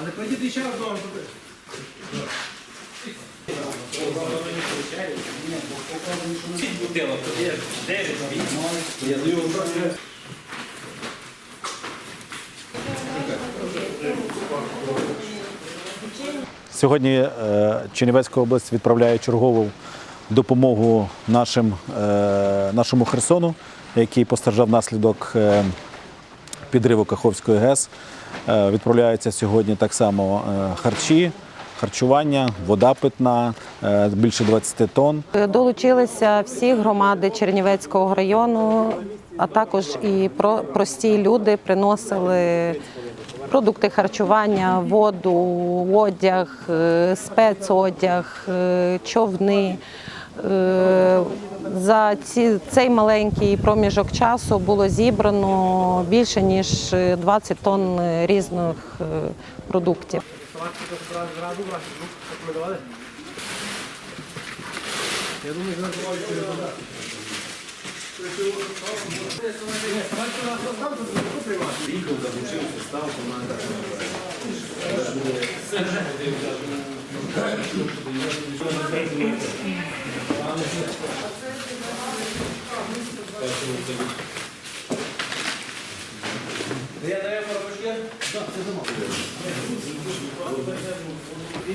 Але кладіть ще одного. Сьогодні е, Чернівецька область відправляє чергову допомогу нашим, е, нашому Херсону, який постраждав внаслідок е, підриву Каховської ГЕС. Е, Відправляються сьогодні так само харчі, харчування, вода питна, більше 20 тонн. Долучилися всі громади Чернівецького району, а також і про- прості люди приносили продукти харчування, воду, одяг, спецодяг, човни. Е, за ці, цей маленький проміжок часу було зібрано більше ніж е, 20 тонн е, різних продуктів. Я думаю, Приїхав, я даю порошки? Так, це дома. Я?